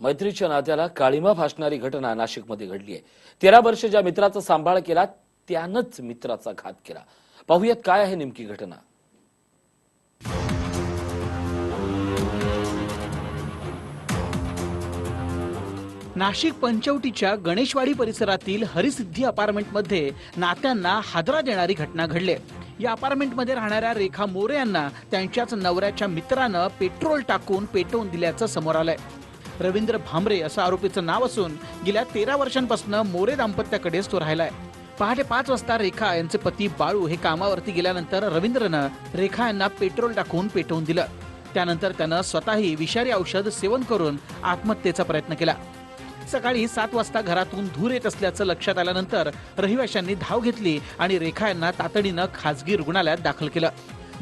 मैत्रीच्या नात्याला काळीमा फासणारी घटना नाशिकमध्ये घडली आहे तेरा वर्ष ज्या मित्राचा सांभाळ केला त्यानंच मित्राचा घात केला. पाहूयात काय आहे नेमकी घटना. नाशिक पंचवटीच्या गणेशवाडी परिसरातील हरिसिद्धी अपार्टमेंटमध्ये नात्यांना हादरा देणारी घटना घडली या अपार्टमेंटमध्ये राहणाऱ्या रेखा मोरे यांना त्यांच्याच नवऱ्याच्या मित्रानं पेट्रोल टाकून पेटवून दिल्याचं समोर आलंय. रवींद्र भांबरे असं आरोपीचं नाव असून गेल्या तेरा वर्षांपासून मोरे दाम्पत्याकडेच तो राहिलाय. पहाटे पाच वाजता रेखा यांचे पती बाळू हे कामावरती गेल्यानंतर रवींद्रनं रेखा यांना पेट्रोल टाकून पेटवून दिलं. त्यानंतर त्यानं स्वतःही विषारी औषध सेवन करून आत्महत्येचा प्रयत्न केला. सकाळी सात वाजता घरातून धूर येत असल्याचं लक्षात आल्यानंतर रहिवाशांनी धाव घेतली आणि रेखा यांना तातडीनं खासगी रुग्णालयात दाखल केलं.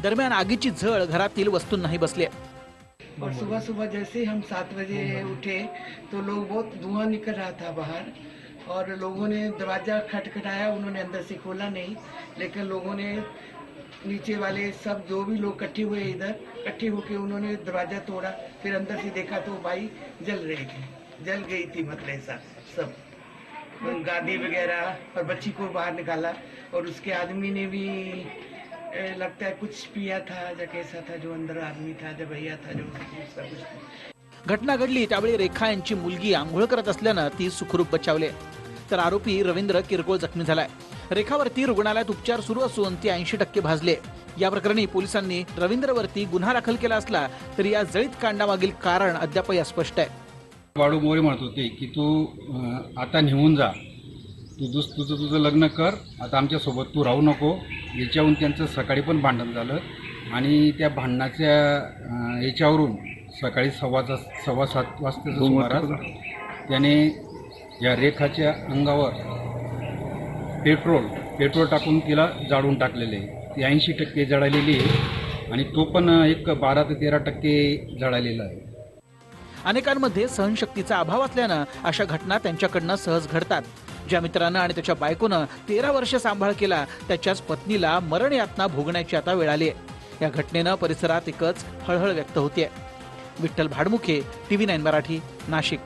दरम्यान आगीची झळ घरातील वस्तूंनाही बसली और सुबह सुबह जैसे ही हम सात बजे उठे तो लोग बहुत धुआँ निकल रहा था बाहर। और लोगों ने दरवाज़ा खटखटाया, उन्होंने अंदर से खोला नहीं, लेकिन लोगों ने नीचे वाले सब जो भी लोग इकट्ठे हुए इधर, इकट्ठे होके उन्होंने दरवाज़ा तोड़ा, फिर अंदर से देखा तो भाई जल रही थी। जल गई थी मतलब ऐसा सब। गादी वगैरह और बच्ची को बाहर निकाला, और उसके आदमी ने भी लगता है कुछ पिया था या कैसा था जो अंदर आदमी था जो भैया था जो उसका कुछ घटना घडली त्यावेळी रेखा यांची मुलगी आंघोळ करत असल्यानं ती सुखरूप बचावले. तर आरोपी रवींद्र किरकोळ जखमी झालाय. रेखावरती रुग्णालयात उपचार सुरू असून ती ऐंशी टक्के भाजले. या प्रकरणी पोलिसांनी रवींद्रवरती गुन्हा दाखल केला असला तरी या जळीत कांडामागील कारण अद्यापही अस्पष्ट आहे. वाळू मोरे म्हणत होते की तू आता निघून जा. तू दुस तुझं तुझं लग्न कर. आता आमच्यासोबत तू राहू नको. याच्याहून त्यांचं सकाळी पण भांडण झालं. आणि त्या भांडणाच्या याच्यावरून सकाळी सव्वा सव्वा सात वाजताच्या सुमारास त्याने या रेखाच्या अंगावर पेट्रोल पेट्रोल टाकून तिला जाळून टाकलेले आहे. ती ऐंशी टक्के जळालेली आहे आणि तो पण एक बारा ते तेरा टक्के जळालेला आहे. अनेकांमध्ये सहनशक्तीचा अभाव असल्यानं अशा घटना त्यांच्याकडनं सहज घडतात. ज्या मित्रानं आणि त्याच्या बायकोनं तेरा वर्ष सांभाळ केला त्याच्याच पत्नीला मरण यातना भोगण्याची आता वेळ आली आहे या घटनेनं परिसरात एकच हळहळ व्यक्त होतीये. Vitthal Bhadmukhe TV nine Marathi Nashik.